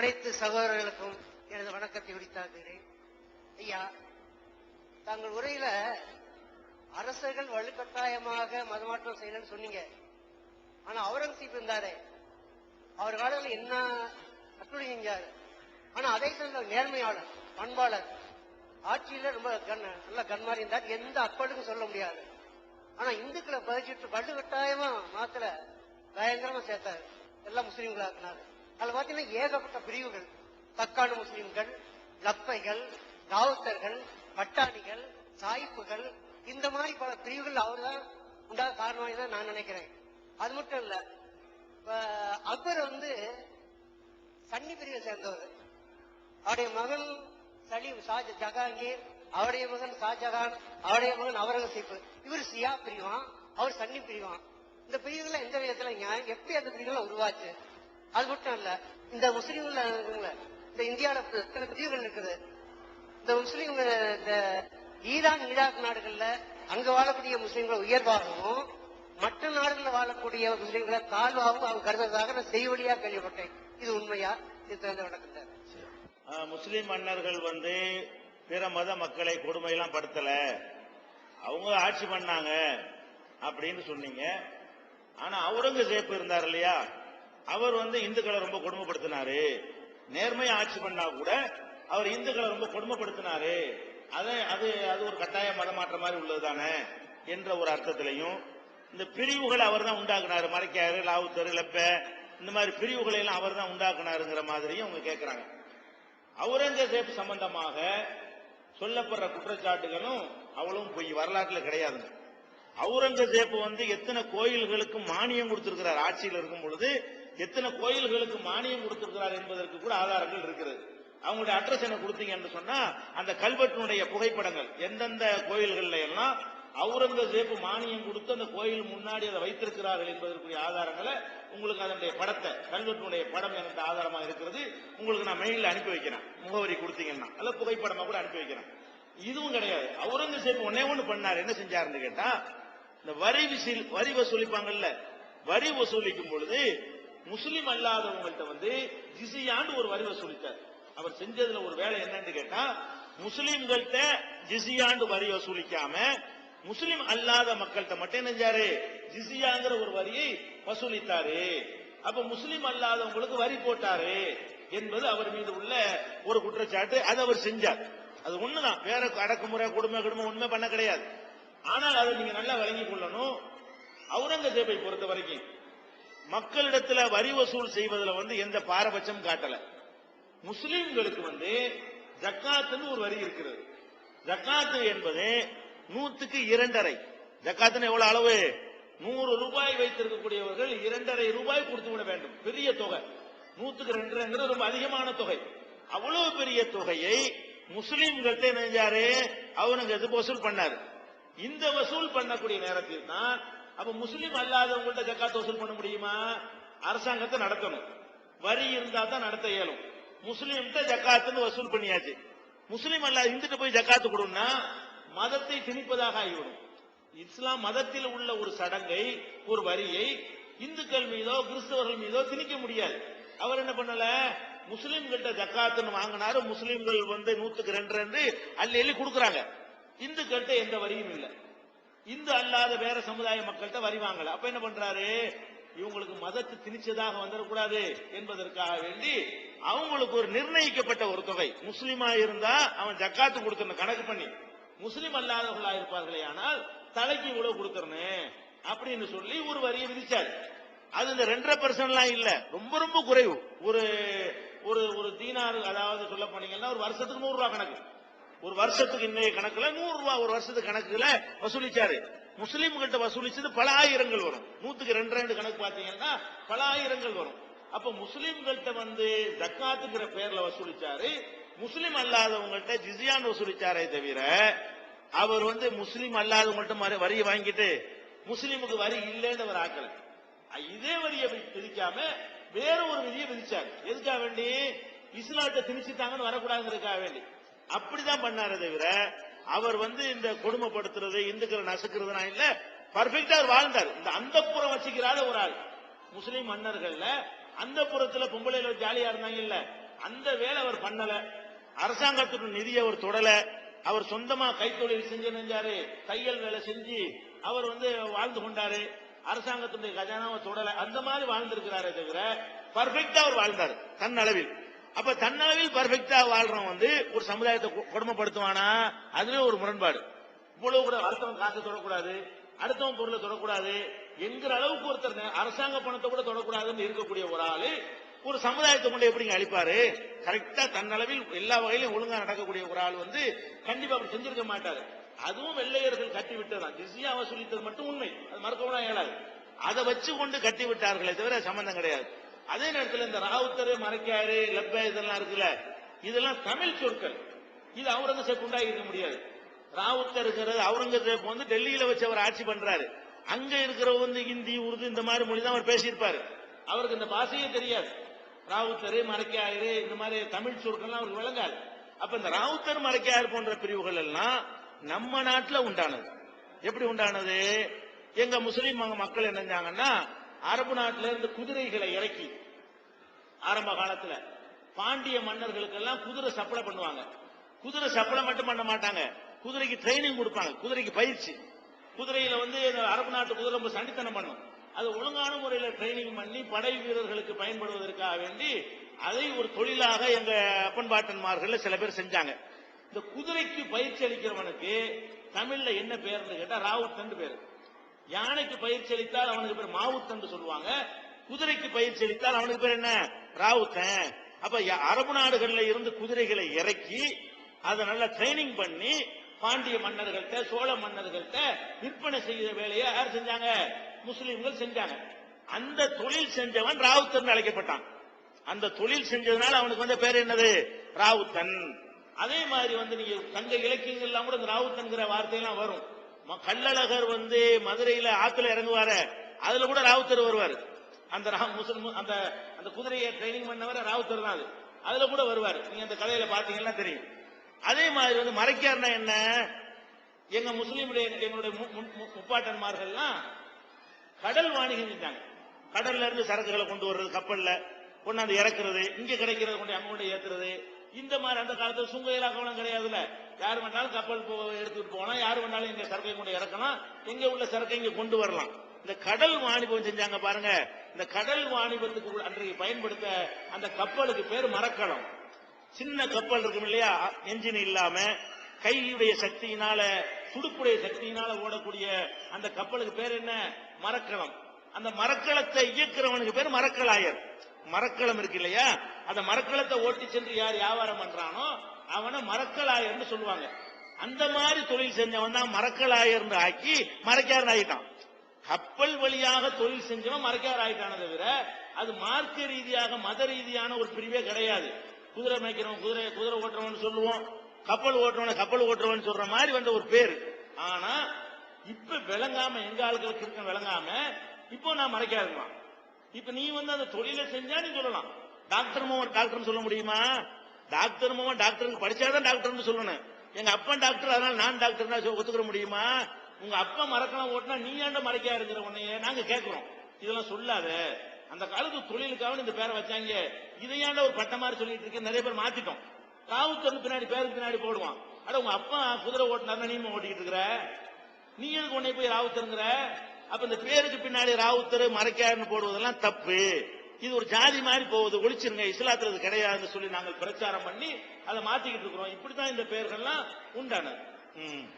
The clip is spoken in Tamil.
அனைத்து சகோதரர்களுக்கும் எனது வணக்கத்தை உரித்தாக்குகிறேன் ஐயா தங்கள் உரையில அரசர்கள் வலுக்கட்டாயமாக மதமாற்றம் செய்யணும்னு சொன்னீங்க. ஆனா அவுரங்கசீப் இருந்தாரே. அவர் காலத்தில் என்ன அட்டுழி செஞ்சாரு ஆனா அதை சமயம் நேர்மையாளர் பண்பாளர் ஆட்சியில ரொம்ப கண் நல்ல கண்மாறி இருந்தார். எந்த அக்கடுக்கும் சொல்ல முடியாது. ஆனா இந்துக்களை பதிச்சுட்டு வலுக்கட்டாயமா மாத்திர பயங்கரமா சேர்த்தாரு. எல்லாம் முஸ்லீம்களாக்குனாரு. அதுல பாத்தீங்கன்னா ஏகப்பட்ட பிரிவுகள். தக்காடு முஸ்லிம்கள் லப்பைகள் ராவுத்தர்கள் பட்டாணிகள் சாய்ப்புகள். இந்த மாதிரி பல பிரிவுகள் அவர்தான் உண்டாக காரணமாக தான் நான் நினைக்கிறேன். அது மட்டும் இல்ல அக்பர் வந்து சன்னி பிரிவை சேர்ந்தவர். அவருடைய மகன் சலீம் ஷாஜ ஜஹாங்கீர் அவருடைய மகன் ஷாஜகான் அவருடைய மகன் அவரங்கசீப்பு இவர் சியா பிரிவான் அவர் சன்னி பிரிவான். இந்த பிரிவுகள் எந்த விதத்துல எப்படி அந்த பிரிவுகள் உருவாச்சு? அது மட்டும் இல்ல இந்த முஸ்லீம்ல இருக்குங்களே, இந்த இந்தியாவில எத்தனை பிரிவுகள் இருக்குது? இந்த முஸ்லீம் இந்த ஈரான் ஈராக் நாடுகள்ல அங்க வாழக்கூடிய முஸ்லீம்களை உயர்வாகவும் மற்ற நாடுகளில் வாழக்கூடிய முஸ்லீம்களை தாழ்வாகவும் அவங்க கருதுறதாக நான் செய்வழியா கேள்விப்பட்டேன். இது உண்மையா? இது தகுந்த விளக்கம் முஸ்லீம் மன்னர்கள் வந்து பிற மத மக்களை கொடுமையெல்லாம் படுத்தல. அவங்க ஆட்சி பண்ணாங்க அப்படின்னு சொன்னீங்க. ஆனா அவுரங்கசேப் இருந்தார் இல்லையா? அவர் வந்து இந்துக்களை ரொம்ப கொடுமைப்படுத்தினாரு. நேர்மையா ஆட்சி பண்ணா கூட அவர் இந்துக்களை ரொம்ப கொடுமைப்படுத்தினாரு. அது அது அது ஒரு கட்டாய மதமாற்ற மாதிரி உள்ளது தானே என்ற ஒரு அர்த்தத்திலையும் இந்த பிரிவுகளை அவர் தான் உண்டாக்குனாரு. மறைக்காரு லாவுத்தரு லெப்ப இந்த மாதிரி பிரிவுகளை எல்லாம் அவர் தான் உண்டாக்குனாருங்கிற மாதிரியும் அவங்க கேட்கிறாங்க அவுரங்கசேப் சம்பந்தமாக சொல்லப்படுற குற்றச்சாட்டுகளும் அவ்வளவும் பொய் வரலாற்றுல கிடையாதுங்க. அவுரங்கசேப் வந்து எத்தனை கோயில்களுக்கு மானியம் கொடுத்திருக்கிறார். ஆட்சியில் இருக்கும் பொழுது எத்தனை கோயில்களுக்கு மானியம் கொடுத்திருக்கிறார் என்பதற்கு கூட ஆதாரங்கள் இருக்கிறது. அவங்களுடைய அட்ரஸ் என்ன கொடுத்தீங்க என்று சொன்னா அந்த கல்வெட்டினுடைய புகைப்படங்கள் எந்தெந்த கோயில்கள்ல எல்லாம் அவுரங்கசேப்பு மானியம் கொடுத்து அந்த கோயில் முன்னாடி அதை வைத்திருக்கிறார்கள் என்பதற்குரிய ஆதாரங்களை உங்களுக்கு அதனுடைய படத்தை கல்வெட்டினுடைய படம் எனக்கு ஆதாரமா இருக்கிறது. உங்களுக்கு நான் மெயிலில் அனுப்பி வைக்கிறேன். முகவரி கொடுத்தீங்கன்னா. அல்ல புகைப்படமா கூட அனுப்பி வைக்கிறேன். இதுவும் கிடையாது. அவுரங்கசேப் ஒன்னே ஒண்ணு பண்ணார். என்ன செஞ்சாருன்னு கேட்டா இந்த வரி விசில் வரி வசூலிப்பாங்கல்ல வரி வசூலிக்கும் பொழுது முஸ்லிம் அல்லாதவங்கள்ட்ட வந்து ஜிசியாண்டு ஒரு வரி வசூலித்தார் அவர் செஞ்சதுல ஒரு வேலை என்னன்னு கேட்டா முஸ்லிம்கள்ட்ட ஜிசியாண்டு வரி வசூலிக்காம முஸ்லிம் அல்லாத மக்கள்கிட்ட மட்டும் என்ன செஞ்சாரு? ஜிசியாங்கிற ஒரு வரியை வசூலித்தாரு. அப்ப முஸ்லிம் அல்லாதவங்களுக்கு வரி போட்டாரு என்பது அவர் மீது உள்ள ஒரு குற்றச்சாட்டு. அதை அவர் செஞ்சார். அது ஒண்ணுதான். வேற அடக்குமுறை கொடுமை கொடுமை உண்மை பண்ண கிடையாது. ஆனால் அதை நீங்க நல்லா வழங்கி கொள்ளணும். அவுரங்கசீப்பை பொறுத்த வரைக்கும் மக்களிடத்துல வரி வசூல் செய்வதில் வந்து எந்த பாரபட்சம் காட்டல. முஸ்லிம்களுக்கு வந்து ஜக்காத்துன்னு ஒரு வரி இருக்கிறது. ஜக்காத்து என்பது நூத்துக்கு இரண்டரை. ஜக்காத்துன்னு எவ்வளவு அளவு? நூறு ரூபாய் வைத்திருக்கக்கூடியவர்கள் இரண்டரை ரூபாய் கொடுத்து விட வேண்டும். பெரிய தொகை. நூத்துக்கு ரெண்டரைங்கிறது ரொம்ப அதிகமான தொகை. அவ்வளவு பெரிய தொகையை முஸ்லீம்கள்ட்ட நினைஞ்சாரு அவனுக்கு எது வசூல் பண்ணாரு. இந்த வசூல் பண்ணக்கூடிய நேரத்தில் தான் அப்ப முஸ்லீம் அல்லாதவங்கள்ட்ட ஜக்காத் வசூல் பண்ண முடியுமா? அரசாங்கத்தை நடத்தணும். வரி இருந்தா தான் நடத்த இயலும். முஸ்லீம்கிட்ட ஜக்காத்துன்னு வசூல் பண்ணியாச்சு. முஸ்லீம் அல்லாத இந்துட்டு போய் ஜக்காத்து கொடுன்னா மதத்தை திணிப்பதாக ஆகிவிடும். இஸ்லாம் மதத்தில் உள்ள ஒரு சடங்கை ஒரு வரியை இந்துக்கள் மீதோ கிறிஸ்தவர்கள் மீதோ திணிக்க முடியாது. அவர் என்ன பண்ணல? முஸ்லீம்கிட்ட ஜக்காத்துன்னு வாங்கினாரு. முஸ்லீம்கள் வந்து நூத்துக்கு ரெண்டு ரெண்டு அள்ளி அள்ளி கொடுக்குறாங்க. இந்துக்கள்கிட்ட எந்த வரியும் இல்லை. இந்து அல்லாத வேற சமுதாய மக்கள்கிட்ட வரி வாங்கல. அப்ப என்ன பண்றாரு? இவங்களுக்கு மதத்தை திணிச்சதாக வந்துடக்கூடாது என்பதற்காக வேண்டி அவங்களுக்கு ஒரு நிர்ணயிக்கப்பட்ட ஒரு தொகை. முஸ்லீமா இருந்தா அவன் ஜக்காத்து கொடுத்துடணும் கணக்கு பண்ணி. முஸ்லீம் அல்லாதவர்களா இருப்பார்களே ஆனால் தலைக்கு இவ்வளவு கொடுத்துறணும் அப்படின்னு சொல்லி ஒரு வரியை விதிச்சாரு. அது இந்த ரெண்டரை பர்சன்ட்லாம் இல்ல. ரொம்ப ரொம்ப குறைவு. ஒரு ஒரு ஒரு தீனார் அதாவது சொல்ல போனீங்கன்னா ஒரு வருஷத்துக்கு நூறு ரூபாய் கணக்கு. ஒரு வருஷத்துக்கு இன்னைய கணக்குல நூறு ரூபாய் ஒரு வருஷத்துக்கு கணக்குல வசூலிச்சாரு. முஸ்லீம் கிட்ட வசூலிச்சது பல ஆயிரங்கள் வரும். நூத்துக்கு ரெண்டு ரெண்டு கணக்கு பாத்தீங்கன்னா பல ஆயிரங்கள் வரும். அப்ப முஸ்லீம்கள்ட்ட வந்து ஜக்காத்துங்கிற பேர்ல வசூலிச்சாரு. முஸ்லீம் அல்லாதவங்கள்ட்ட ஜிசியான் வசூலிச்சாரே தவிர அவர் வந்து முஸ்லீம் அல்லாதவங்கள்ட்ட மறு- வரியை வாங்கிட்டு முஸ்லீமுக்கு வரி இல்லைன்னு அவர் ஆக்கல. இதே வரியை பிரிக்காம விதிக்காம வேற ஒரு விதியை விதிச்சாரு. எதுக்காக வேண்டி? இஸ்லாத்தை திணிச்சுட்டாங்கன்னு வரக்கூடாதுங்கிறதுக்காக வேண்டி. அப்படிதான் பண்ணாரே தவிர அவர் வந்து இந்த கொடுமைப்படுத்துறது இந்துக்களை நசுக்கிறதுனா இல்ல பர்ஃபெக்டா வாழ்ந்தார். இந்த அந்தப்புறம் வச்சுக்கிறாத ஒரு ஆள். முஸ்லீம் மன்னர்கள்ல அந்த புறத்துல பொம்பளையில ஜாலியா இருந்தாங்க இல்ல அந்த வேலை அவர் பண்ணல. அரசாங்கத்துக்கு நிதியை அவர் தொடல. அவர் சொந்தமா கைத்தொழில் செஞ்சு நினைஞ்சாரு தையல் வேலை செஞ்சு அவர் வந்து வாழ்ந்து கொண்டாரு. அரசாங்கத்துடைய கஜானாவை தொடல. அந்த மாதிரி வாழ்ந்திருக்கிறாரே தவிர பர்ஃபெக்டா அவர் வாழ்ந்தார். தன்னளவில் அப்ப தன்னளவில் பர்ஃபெக்டா வாழ்றவன் வந்து ஒரு சமுதாயத்தை கொடுமைப்படுத்துவானா? அதுவே ஒரு முரண்பாடு. இவ்வளவு கூட அடுத்தவன் காசை தொடக்கூடாது அடுத்தவன் பொருளை தொடக்கூடாது என்கிற அளவுக்கு ஒருத்தர் அரசாங்க பணத்தை கூட தொடக்கூடாதுன்னு இருக்கக்கூடிய ஒரு ஆளு ஒரு சமுதாயத்தை கொண்டு எப்படிங்க அழிப்பாரு? கரெக்டா தன்னளவில் எல்லா வகையிலும் ஒழுங்கா நடக்கக்கூடிய ஒரு ஆள் வந்து கண்டிப்பா அப்படி செஞ்சிருக்க மாட்டாரு. அதுவும் வெள்ளையர்கள் கட்டி விட்டதான் ஜிஸ்யா வசூலித்தது மட்டும் உண்மை. அது மறக்கவும் இயலாது. அதை வச்சு கொண்டு கட்டி விட்டார்களே தவிர சம்பந்தம் கிடையாது. அதே நேரத்தில் இந்த ராவுத்தர் மறைக்காரு லப்ப இதெல்லாம் இருக்குல்ல இதெல்லாம் தமிழ் சொற்கள். இது அவுரங்கசேப் உண்டாகி இருக்க முடியாது. ராவுத்தர் இருக்கிறது அவுரங்கசேப் வந்து டெல்லியில வச்சு அவர் ஆட்சி பண்றாரு. அங்க இருக்கிறவங்க வந்து ஹிந்தி உருது இந்த மாதிரி மொழி தான் அவர் பேசியிருப்பாரு. அவருக்கு இந்த பாஷையே தெரியாது. ராவுத்தர் மறைக்காயரு இந்த மாதிரி தமிழ் சொற்கள்லாம் அவருக்கு விளங்காது. அப்ப இந்த ராவுத்தர் மறைக்காயர் போன்ற பிரிவுகள் எல்லாம் நம்ம நாட்டில் உண்டானது. எப்படி உண்டானது? எங்க முஸ்லீம் மக்கள் என்ன செஞ்சாங்கன்னா அரபு நாட்டில இருந்து குதிரைகளை இறக்கி ஆரம்ப காலத்துல பாண்டிய மன்னர்களுக்கெல்லாம் குதிரை சப்ளை பண்ணுவாங்க. குதிரை சப்ளை மட்டும் பண்ண மாட்டாங்க. குதிரைக்கு ட்ரைனிங் கொடுப்பாங்க. குதிரைக்கு பயிற்சி. குதிரையில வந்து அரபு நாட்டு குதிரை ரொம்ப சண்டித்தனம் பண்ணும். அது ஒழுங்கான முறையில ட்ரைனிங் பண்ணி படை வீரர்களுக்கு பயன்படுவதற்காக வேண்டி அதை ஒரு தொழிலாக எங்க அப்பன்பாட்டன்மார்கள் சில பேர் செஞ்சாங்க. இந்த குதிரைக்கு பயிற்சி அளிக்கிறவனுக்கு தமிழ்ல என்ன பேர்னு கேட்டா ராவுத்தன் பேரு. யானைக்கு பயிற்சி அளித்தால் அவனுக்கு பேர் மாவுத்தன் சொல்லுவாங்க. குதிரைக்கு பயிற்சி அளித்தால் அவனுக்கு பேர் என்ன? ராவுத்தன். அப்ப அரபு நாடுகள்ல இருந்து குதிரைகளை இறக்கி அதை நல்லா ட்ரைனிங் பண்ணி பாண்டிய மன்னர்கள்ட்ட சோழ மன்னர்கள்ட்ட விற்பனை செய்கிற வேலையை யார் செஞ்சாங்க? முஸ்லீம்கள் செஞ்சாங்க. அந்த தொழில் செஞ்சவன் ராவுத்தன் அழைக்கப்பட்டான். அந்த தொழில் செஞ்சதுனால அவனுக்கு வந்து பேர் என்னது? ராவுத்தன். அதே மாதிரி வந்து நீங்க சங்க இலக்கியங்கள்லாம் கூட இந்த ராவுத்தன்கிற வார்த்தையெல்லாம் வரும். கள்ளழகர் வந்து மதுரையில ஆத்துல இறங்குவார. அதுல கூட ராவுத்தர் வருவாரு. அந்த ரா- முஸ்லிம் அந்த அந்த குதிரையை ட்ரைனிங் பண்ணவர் ராவுத்தர் தான் அது. அதுல கூட வருவார். நீங்க அந்த கதையில பாத்தீங்கன்னா தெரியும். அதே மாதிரி வந்து மறைக்காருன்னா என்ன? எங்க முஸ்லீமுடைய எங்களுடைய மு- மு- மு- முப்பாட்டன்மார்கள்லாம் கடல் வாணிகம் செஞ்சாங்க. கடல்ல இருந்து சரக்குகளை கொண்டு வர்றது கப்பல்ல கொண்டாந்து இறக்குறது இங்க கிடைக்கிறத கொண்டு அங்க கொண்டு ஏத்துறது. இந்த மாதிரி அந்த காலத்துல சுங்க இலாக்கம்லாம் கிடையாதுல்ல. யார் வேணாலும் கப்பல் போ எடுத்துட்டு போகலாம். யார் வேணாலும் இங்க சரக்கை கொண்டு இறக்கலாம். எங்க உள்ள சரக்கை இங்க கொண்டு வரலாம். இந்த கடல் வாணிபம் செஞ்சாங்க பாருங்க. இந்த கடல் வாணிபத்துக்கு அன்றைக்கு பயன்படுத்த அந்த கப்பலுக்கு பேர் மரக்கலம். சின்ன கப்பல் இருக்கும் இல்லையா? என்ஜின் இல்லாம கையுடைய சக்தியினால துடுப்புடைய சக்தியினால ஓடக்கூடிய அந்த கப்பலுக்கு பேர் என்ன? மரக்கலம். அந்த மரக்கலத்தை இயக்குறவனுக்கு பேர் மரக்கலாயர். மரக்கலம் இருக்கு இல்லையா? அந்த மரக்கலத்தை ஓட்டி சென்று யார் வியாபாரம் பண்றானோ அவனை மரக்கலாயர்னு சொல்லுவாங்க. அந்த மாதிரி தொழில் செஞ்சவன் தான் மரக்கலாயர்னு ஆக்கி மரக்காரன் ஆகிட்டான் கப்பல் வழியாக தொழில் செஞ்சவன் மறைக்கார் ஆயிட்டான தவிர அது மார்க்க ரீதியாக மத ரீதியான ஒரு பிரிவே கிடையாது. குதிரை மேய்க்கிறவன் குதிரை குதிரை ஓட்டுறவன் சொல்லுவோம். கப்பல் ஓட்டுறவன கப்பல் ஓட்டுறவன் சொல்ற மாதிரி வந்த ஒரு பேர். ஆனா இப்ப விளங்காம எங்க ஆளுகளுக்கு இருக்க விளங்காம இப்போ நான் மறைக்காதுமா இப்ப நீ வந்து அந்த தொழிலை செஞ்சா நீ சொல்லலாம். டாக்டர் மோகன் டாக்டர்னு சொல்ல முடியுமா? டாக்டர் மோகன் டாக்டருக்கு படிச்சாதான் டாக்டர்னு சொல்லணும். எங்க அப்பன் டாக்டர் அதனால நான் டாக்டர் ஒத்துக்கிற முடியுமா? உங்க அப்பா மறக்கலாம் ஓட்டினா நீ ஏண்ட மறைக்கா இருக்கிற உன்னைய? நாங்க கேட்கிறோம் இதெல்லாம் சொல்லாத. அந்த காலத்து தொழிலுக்காக இந்த பேரை வச்சாங்க. இதையாண்ட ஒரு பட்ட மாதிரி சொல்லிட்டு இருக்க நிறைய பேர் மாத்திட்டோம். ராவுத்தர் பின்னாடி பேருக்கு பின்னாடி போடுவான். அட உங்க அப்பா குதிரை ஓட்டினாருன்னா நீ ஓட்டிக்கிட்டு இருக்கிற? நீ எதுக்கு உன்னை போய் ராவுத்தருங்கிற? அப்ப இந்த பேருக்கு பின்னாடி ராவுத்தர் மறைக்காருன்னு போடுவதெல்லாம் தப்பு. இது ஒரு ஜாதி மாதிரி போகுது. ஒழிச்சிருங்க. இஸ்லாத்துல இது கிடையாதுன்னு சொல்லி நாங்கள் பிரச்சாரம் பண்ணி அதை மாத்திக்கிட்டு இருக்கிறோம். இப்படித்தான் இந்த பெயர்கள்லாம் உண்டானது.